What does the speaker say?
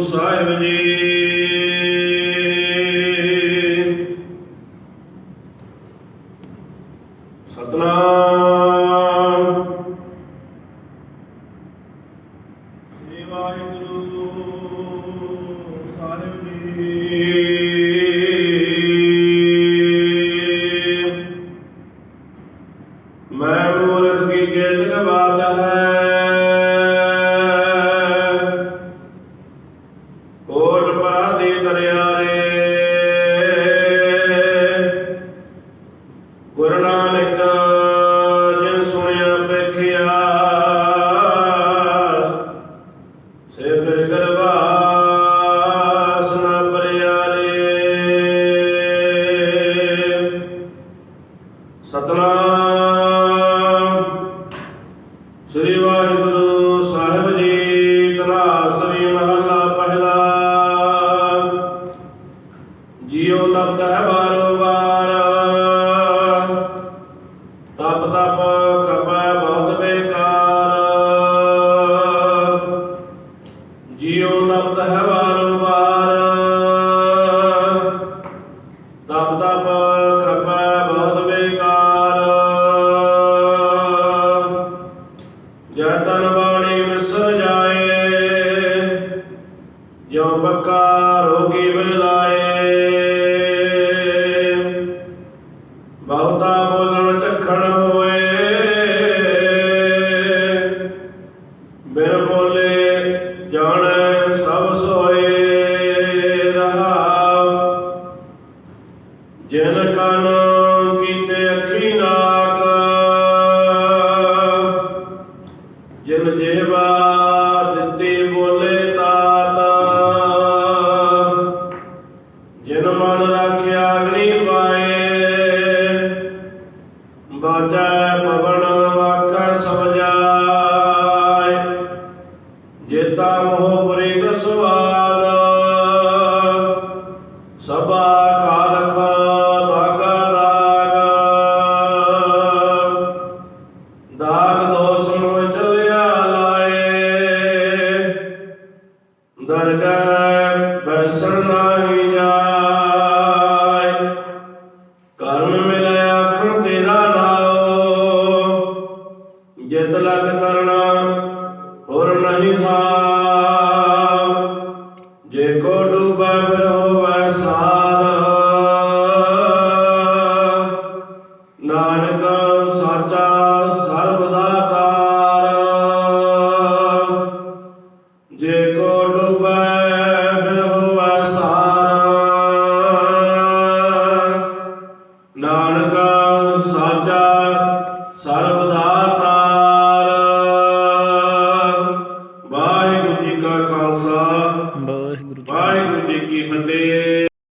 ਸਾਹਿਬ ਜੀ। ਸਤਨਾਮ। ਸ੍ਰੀ ਵਾਹਿਗੁਰੂ ਸਾਹਿਬ ਜੀ। ਮੈਂ ਮੂਰਖ ਕੀ ਜੇਤ ਬਾਤ ਹੈ। ਕੋਟ ਪਾ ਪਾਦੀ ਤਰਿਆਰੇ ਗੁਰੂ ਨਾਨਕ ਜੀਉ ਤਪਤ ਹੈ ਬਾਰੋ ਬਾਰ ਤਪ ਤਪ ਖਪੈ ਬਹੁਤ ਬੇਕਾਰ। ਜੈ ਤਨ ਬਾਣੀ ਵਿਸਰ ਜਾਏ ਜੋ ਪੱਕਾ ਰੋਗੀ ਬਿਲਾਏ ਸਭ ਸੋਏ ਰਹਾਉ ਜਿਨ ਕਨ ਕੀਤੇ ਅੱਖੀ ਨਾਕ ਜਿਨ ਜੇਵਾ ਦਿੱਤੀ ਬੋਲੇ ਤਾਤ ਜਨ ਮਨ ਰਾਖਿਆ ਅਗਨੀ ਪਾਏ ਬਾਜੈ ਪਵਨ ਦਰਗਹਿ ਬੈਸਣ ਨਾਹੀ ਜਾਏ। ਕਰਮ ਮਿਲੇ ਆਖਣ ਤੇਰਾ ਨਾਉ ਜਿਤ ਲਗ ਤਰਣਾ, ਹੋਰ ਨਹੀਂ ਥਾ। ਨਾਨਕ